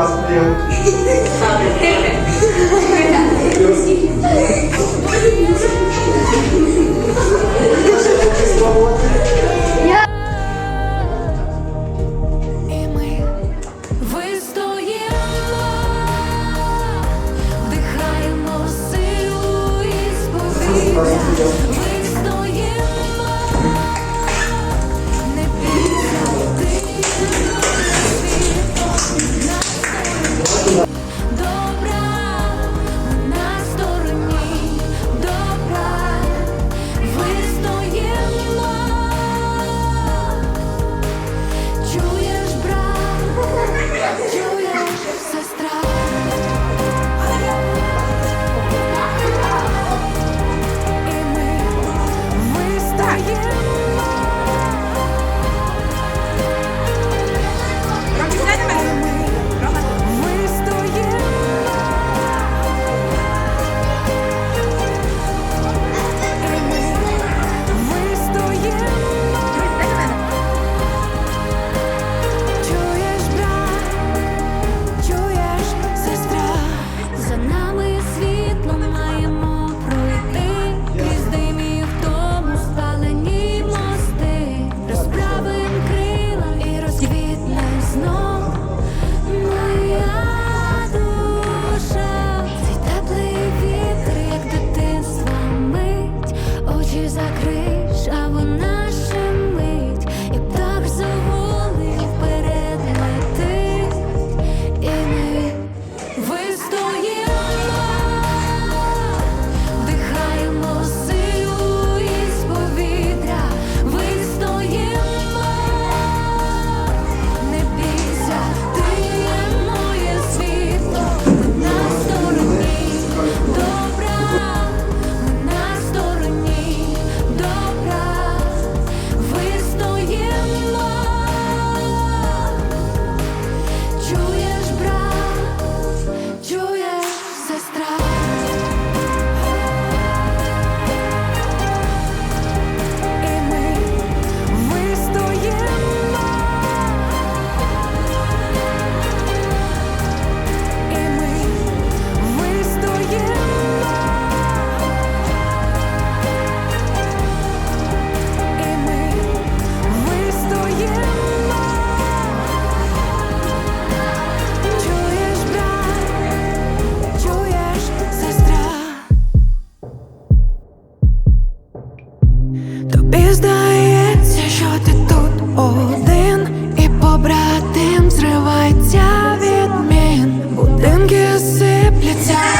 посмел. Дихаємо силу і збори. один і побратим зривається відмін, будинки сипляться.